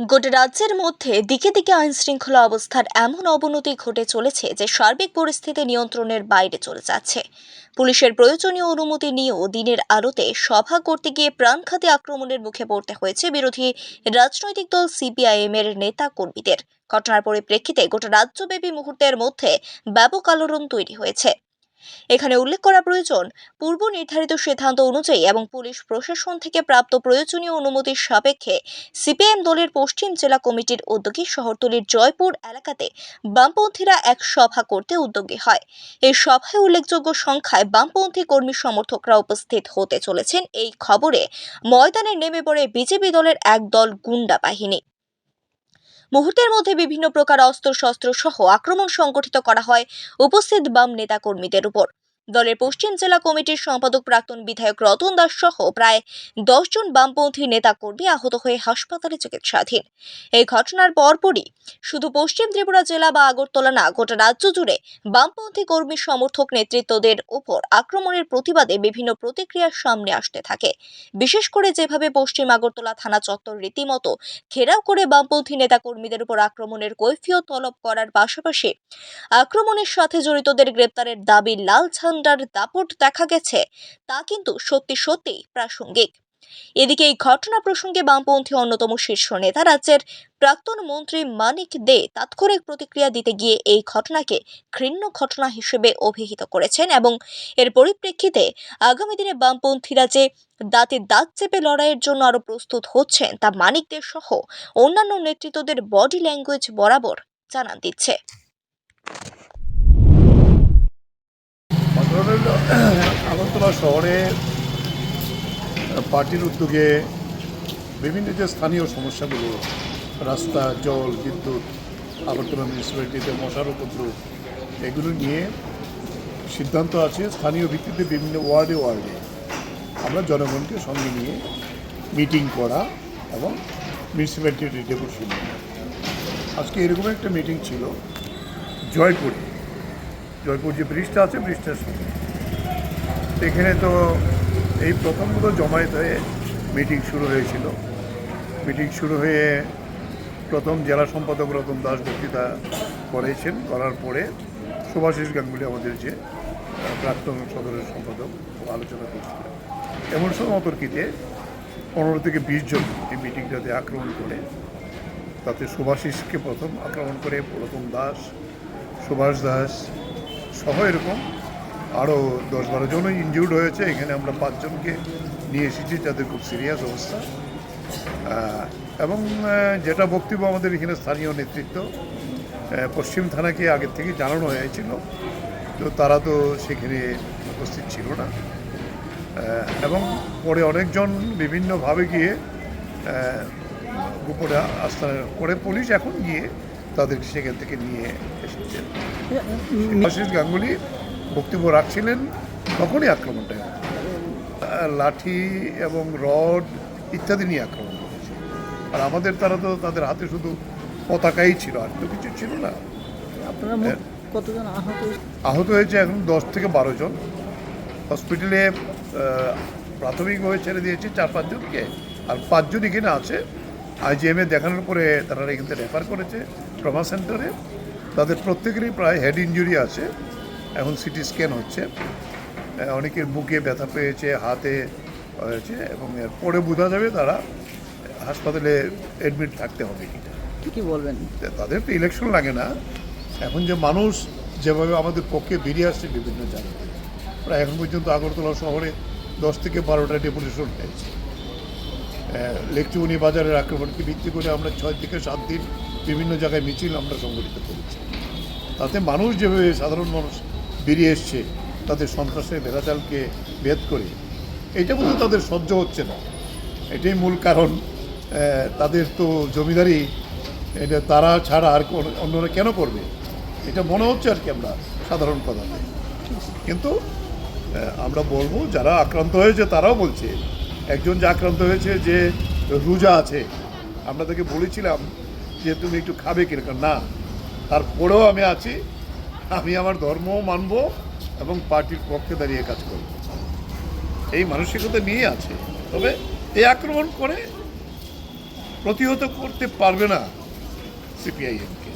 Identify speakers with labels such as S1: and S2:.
S1: গোটা রাজ্যের মধ্যে দিকে দিকে আইন শৃঙ্খলা অবস্থার এমন অবনতি ঘটে চলেছে যে সার্বিক পরিস্থিতি নিয়ন্ত্রণের বাইরে চলে যাচ্ছে। পুলিশের প্রয়োজনীয় অনুমতি নিয়েও দিনের আলোতে সভা করতে গিয়ে প্রাণঘাতী আক্রমণের মুখে পড়তে হয়েছে বিরোধী রাজনৈতিক দল সিপিআইএম এর নেতা কর্মীদের ঘটনার পরিপ্রেক্ষিতে গোটা রাজ্যব্যাপী মুহূর্তের মধ্যে ব্যাপক আলোড়ন তৈরি হয়েছে। এখানে উল্লেখ করা প্রয়োজন, পূর্ব নির্ধারিত সিদ্ধান্ত অনুযায়ী এবং পুলিশ প্রশাসন থেকে প্রাপ্ত প্রয়োজনীয় অনুমতির সাপেক্ষে সিপিএম দলের পশ্চিম জেলা কমিটির উদ্যোগী শহরতলির জয়পুর এলাকাতে বামপন্থীরা এক সভা করতে উদ্যোগী হয়। এই সভায় উল্লেখযোগ্য সংখ্যায় বামপন্থী কর্মী সমর্থকরা উপস্থিত হতে চলেছেন। এই খবরে ময়দানে নেমে পড়ে বিজেপি দলের এক দল গুন্ডা বাহিনী। মুহূর্তের মধ্যে বিভিন্ন প্রকার অস্ত্রশস্ত্র সহ আক্রমণ সংগঠিত করা হয়। উপস্থিত বাম নেতা কর্মীদের উপর। দলের পশ্চিম জেলা কমিটির সম্পাদক প্রাক্তন বিধায়ক রতন দাস সহ প্রায় দশজন বামপন্থী নেতাকর্মী আহত হয়ে হাসপাতালে চিকিৎসাধীন। এই ঘটনার পরপরই শুধু পশ্চিম ত্রিপুরা জেলা বা আগরতলা না, গোটা রাজ্য জুড়ে বামপন্থী কর্মী সমর্থক নেতৃত্বদের ওপর আক্রমণের প্রতিবাদে বিভিন্ন প্রতিক্রিয়ার সামনে আসতে থাকে। বিশেষ করে যেভাবে পশ্চিম আগরতলা থানা চত্বর রীতিমতো ঘেরাও করে বামপন্থী নেতাকর্মীদের উপর আক্রমণের কৈফিয়ত তলব করার পাশাপাশি আক্রমণের সাথে জড়িতদের গ্রেপ্তারের দাবি লাল ঝান্ডার দাপট দেখা গেছে, তা কিন্তু সত্যি সত্যি প্রাসঙ্গিক। এদিকে এই ঘটনা প্রসঙ্গে বামপন্থী অন্যতম শীর্ষ নেতা রাজ্যের প্রাক্তন মন্ত্রী মানিক দে তাৎক্ষণিক প্রতিক্রিয়া দিতে গিয়ে এই ঘটনাকে ঘৃণ্য ঘটনা হিসেবে অভিহিত করেছেন এবং এর পরিপ্রেক্ষিতে আগামী দিনে বামপন্থীরা যে দাঁতে দাঁত চেপে লড়াইয়ের জন্য আরও প্রস্তুত হচ্ছেন, তা মানিক দে সহ অন্যান্য নেতৃত্বদের বডি ল্যাঙ্গুয়েজ বরাবর জানান দিচ্ছে।
S2: ঘটনা আগরতলা শহরে পার্টির উদ্যোগে বিভিন্ন যে স্থানীয় সমস্যাগুলো, রাস্তা, জল, বিদ্যুৎ, আগরতলা মিউনিসিপ্যালিটিতে মশার উপদ্রব, এগুলো নিয়ে সিদ্ধান্ত আছে স্থানীয় ভিত্তিতে বিভিন্ন ওয়ার্ডে ওয়ার্ডে। আমরা জনগণকে সঙ্গে নিয়ে মিটিং করা এবং মিউনিসিপ্যালিটির ডেপুটেশন আজকে এরকম একটা মিটিং ছিল, জয়পুরে। জয়পুর যে ব্রিজটা আছে, ব্রিজটার সামনে এখানে তো এই প্রথমত জমায়েত হয়ে মিটিং শুরু হয়েছিল। মিটিং শুরু হয়ে প্রথম জেলা সম্পাদক রতন দাস বক্তৃতা করেছেন। করার পরে সুভাষিস গাঙ্গুলি আমাদের যে প্রাক্তন সদরের সম্পাদক আলোচনা করছিলেন। এমন সময় অতর্কিতে পনেরো থেকে বিশ জন এই মিটিংটাতে আক্রমণ করে, তাতে সুভাষিসকে প্রথম আক্রমণ করে রতন দাস, সুভাষ দাস সহ এরকম। আরও দশ বারো জনই ইনজিউর্ড হয়েছে। এখানে আমরা পাঁচজনকে নিয়ে এসেছি, যাদের খুব সিরিয়াস অবস্থা। এবং যেটা বক্তব্য আমাদের এখানে স্থানীয় নেতৃত্ব পশ্চিম থানাকে আগের থেকে জানানো হয়েছিল। তো তারা তো সেখানে উপস্থিত ছিল না। এবং পরে অনেকজন বিভিন্নভাবে গিয়ে গোপনে আস্থা করে পুলিশ এখন গিয়ে তাদেরকে সেখান থেকে নিয়ে এসেছেন। আশিস গাঙ্গুলি বক্তব্য রাখছিলেন তখনই আক্রমণটা লাঠি এবং রড ইত্যাদি নিয়ে আক্রমণ করেছে। আর আমাদের তারা তো তাদের হাতে শুধু পতাকাই ছিল আর তো কিছু ছিল না।
S3: আপনারা কতজন আহত হয়েছে?
S2: আহত হয়েছে এখন দশ থেকে বারো জন। হসপিটালে প্রাথমিকভাবে ছেড়ে দিয়েছে চার পাঁচজনকে আর পাঁচজন এখানে আছে। আইজিএমে দেখানোর পরে তারা এখান থেকে রেফার করেছে। ট্রমা সেন্টারে। তাদের প্রত্যেকেরই প্রায় হেড ইঞ্জুরি আছে। এখন সিটি স্ক্যান হচ্ছে। অনেকের বুকে ব্যথা পেয়েছে হাতে হয়েছে এবং এরপরে বোঝা যাবে তারা হাসপাতালে অ্যাডমিট থাকতে হবে কিনা।
S3: কি বলবেন।
S2: তাদের তো ইলেকশন লাগে না। এখন যে মানুষ যেভাবে আমাদের পক্ষে বেরিয়ে আসছে বিভিন্ন জায়গায় প্রায় এখন পর্যন্ত আগরতলা শহরে দশ থেকে বারোটা ডেপুটেশন হয়েছে। লেকচুনি বাজারের আক্রমণকে ভিত্তি করে আমরা ছয় থেকে সাত দিন বিভিন্ন জায়গায় মিছিল আমরা সংগঠিত করেছি। তাতে মানুষ যেভাবে সাধারণ মানুষ বেরিয়ে এসছে, তাদের সন্ত্রাসের ভেদাচালকে ভেদ করে, এটা বোধহয় তাদের সহ্য হচ্ছে না। এটাই মূল কারণ তাদের তো জমিদারি, এটা তারা ছাড়া আর অন্যরা কেন করবে? এটা মনে হচ্ছে আর কি আমরা সাধারণ কথাতে কিন্তু আমরা বলব যারা আক্রান্ত হয়েছে তারাও বলছে, একজন যে আক্রান্ত হয়েছে যে রোজা আছে, আমরা তাকে বলেছিলাম যে তুমি একটু খাবে কীরকম না, তারপরেও আমি আছি, আমি আমার ধর্ম মানব এবং পার্টির পক্ষে দাঁড়িয়ে কাজ করব। এই মানসিকতা নিয়ে আছে, তবে এই আক্রমণ করে প্রতিহত করতে পারবে না সিপিআইএমকে।